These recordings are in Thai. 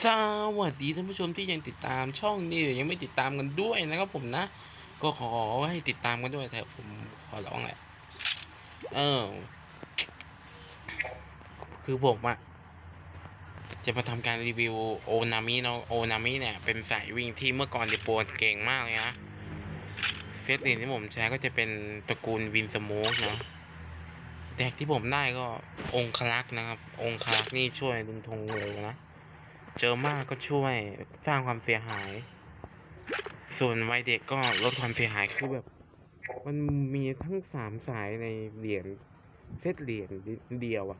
สวัสดีท่านผู้ชมที่ยังติดตามช่องนี้หรือยังไม่ติดตามกันด้วยนะครับผมนะ ก็ขอให้ติดตามกันด้วยแต่ผมขอร้องแหละเออ คือผมอะจะมาทำการรีวิวโอนามิเนาะโอนามิเนี่ย เป็นสายวิ่งที่เมื่อก่อนเดโปนเก่งมากเลยนะเซตอื่นที่ผมใช้ก็จะเป็นตระกูลวินสโมกเนาะแดกที่ผมได้ก็องคลักษ์นะครับ องคลักษ์นี่ช่วยดุนทงเลยนะ เจอมากก็ช่วยสร้างความเสียหาย ส่วนวัยเด็กก็ลดความเสียหายคือแบบ มันมีทั้งสามสายในเหรียญเซตเหรียญเดียวอะ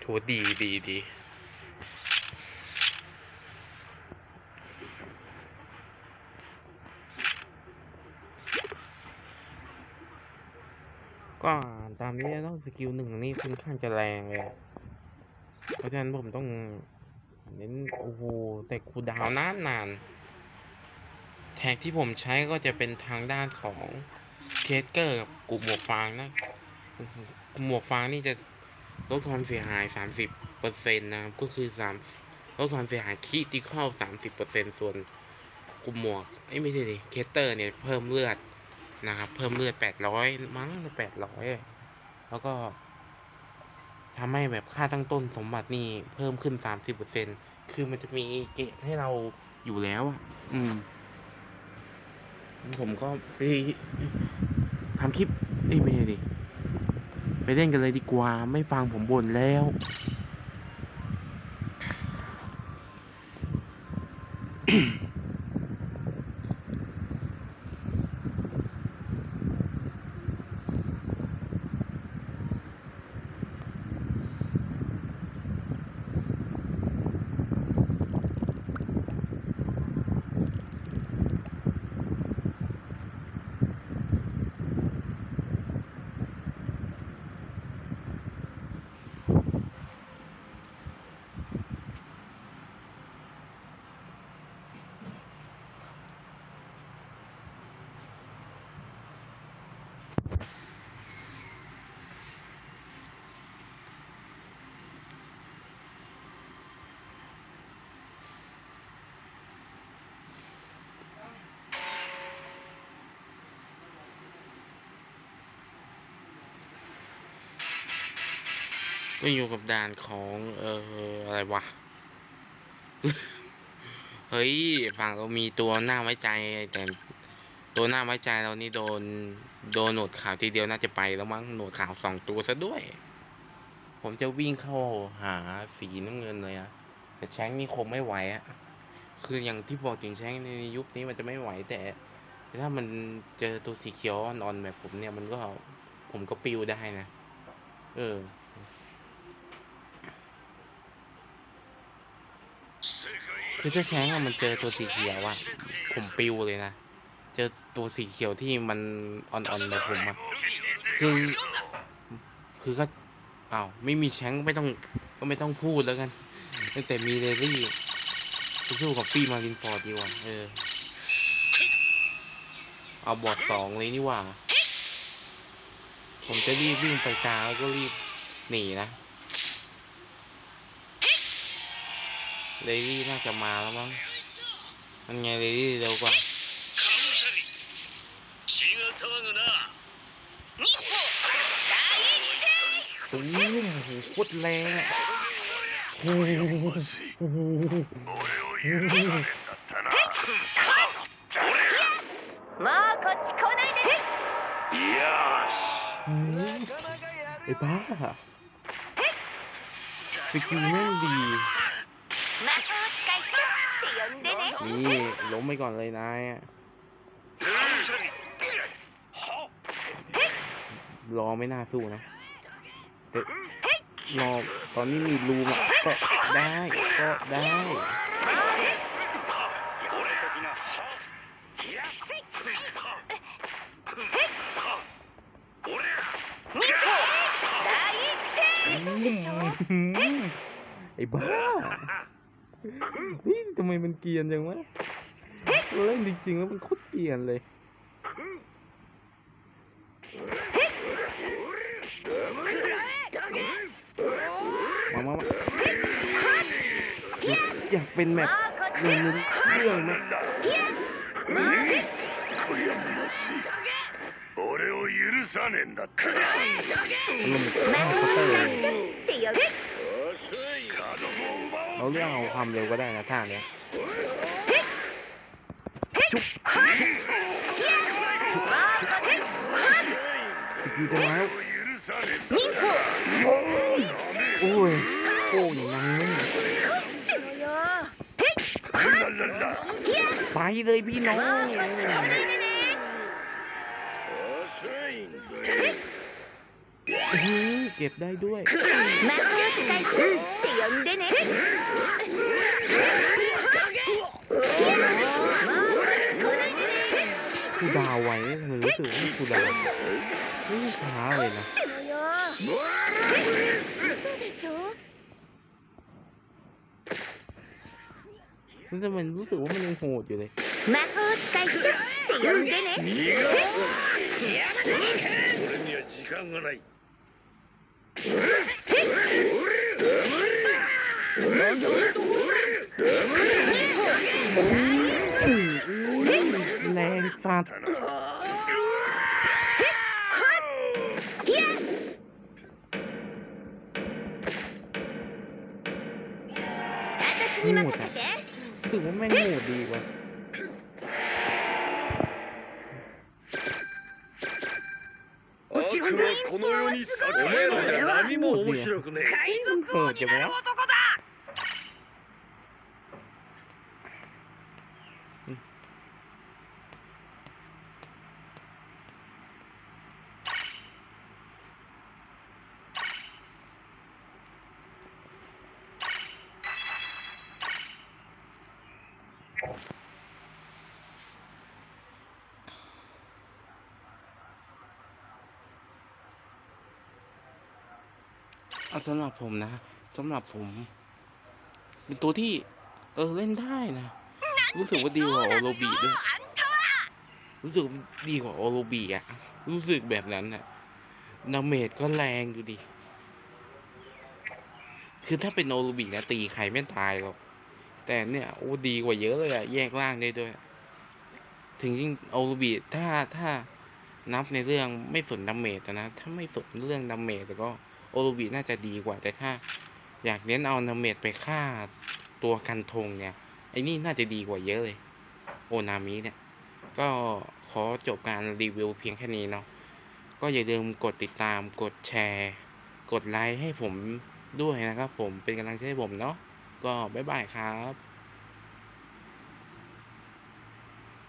โถดีดีดีก็ตามนี้ต้องสกิลหนึ่งนี่ค่อนข้างจะแรงเลย เพราะฉะนั้นผมต้อง เน้นโอ้โหแต่คูดาวนานนาน แท็กที่ผมใช้ก็จะเป็นทางด้านของเคสเกอร์กับกลุ่มหมวกฟางนะกลุ่มหมวกฟางนี่จะลดความเสียหาย 30เปอร์เซ็นต์นะครับ ก็คือสามลดความเสียหายคีติคอล30เปอร์เซ็นต์ส่วนกลุ่มหมวกไอ้ไม่ใช่ดิเคสเตอร์เนี่ยเพิ่มเลือดนะครับ เพิ่มเลือดแปดร้อยมั้งแปดร้อยแล้วก็ทำให้แบบค่าตั้งต้นสมบัตินี่เพิ่มขึ้นสามสิบเปอร์เซ็น คือมันจะมีเกณฑ์ให้เราอยู่แล้วอะอืม ผมก็ไปทำคลิปเอ้ยไม่ใช่ดิไปเล่นกันเลยดีกว่า ไม่ฟังผมบ่นแล้ว ก็อยู่กับด่านของเอออะไรวะ เฮ้ยฝั่งเรามีตัวหน้าไว้ใจ แต่ตัวหน้าไว้ใจเรานี่โดนโดนหนวดขาวทีเดียวน่าจะไปแล้วมั้งหนวดขาวสองตัวซะด้วย ผมจะวิ่งเข้าหาสีน้ำเงินเลยอะแต่แชงนี่คงไม่ไหวอะคืออย่างที่บอกถึงแชงในยุคนี้มันจะไม่ไหวแต่ถ้ามันเจอตัวสีเขียวอ่อนแบบผมเนี่ยมันก็ผมก็ปิวได้นะ เออ คือถ้าแชงอะมันเจอตัวสีเขียวอะผมปิวเลยนะ เจอตัวสีเขียวที่มันอ่อนๆแบบผมอะคือ คือก็อ้าวไม่มีแชงไม่ต้อง ก็ไม่ต้องพูดแล้วกันตั้งแต่มีเรลลี่ไปสู้กับฟี่มารินฟอร์ดดีกว่าเออ เอาบอดสองเลยนี่ว่า ผมจะรีบวิ่งไปกลางแล้วก็รีบหนีนะ ಧೈರ್ಯನಾಕಮಾಲವಂ ನನ್ನ ಧೈರ್ಯದವ Ui, quất le Ui, ui, えばあ。敵、うめんり。 นี่ล้มไปก่อนเลยนายรอไม่น่าสู้นะแต่รอตอนนี้มีรูมอะก็ได้ก็ได้ ไอ้บ้านี่ไมมันเกรียนจังวะเล่นจริงๆแล้วมันโคตรเกรียนเลย มามามา อยากเป็นแบบ まあこっち เรื่องนึงเรื่องนะ まあこりゃまずい俺を許さねえんだって เราเรื่องเอาความเร็วก็ได้นะท่าเนี้ยชุบยิงทำไมโอ้ยโอ้ยยังไปเลยพี่น้อง อื้อหือเก็บได้ด้วย 魔法使いって呼んでねまあこっち来ないでね คูดาวไว้มันรู้สึกว่าคูดาวไม่ช้าเลยนะ ってのよ嘘でしょ มันจะมันรู้สึกว่ามันยังโหดอยู่เลย 魔法使いって呼んでね俺には時間がない แรงสัตว์私賊はこの世に栄えるじゃ何も面白くねえ。海賊王にな เอาสำหรับผมนะสำหรับผม เป็นตัวที่ เออเล่นได้นะ รู้สึกว่าดีกว่าโอโรบีด้วยรู้สึกดีกว่าโอโรบีอะรู้สึกแบบนั้นอะดาเมจก็แรงดูดิคือถ้าเป็นโอโรบีนะตีใครไม่ตายหรอก แต่เนี่ย โอ้ดีกว่าเยอะเลยอะแยกล่างได้ด้วย ถึงจริงโอโรบีถ้าถ้านับในเรื่องไม่สนดาเมจนะ ถ้าไม่สนเรื่องดาเมจแล้วก็ โอโรบีน่าจะดีกว่า แต่ถ้า อยากเน้นเอาดาเมจไปฆ่าตัวกันทงเนี่ย ไอ้นี่น่าจะดีกว่าเยอะเลย โอนามิเนี่ย ก็ขอจบการรีวิวเพียงแค่นี้เนาะ ก็อย่าลืมกดติดตาม กดแชร์ กดไลค์ให้ผมด้วยนะครับผม เป็นกำลังใจให้ผมเนาะ ก็บ๊ายบายครับ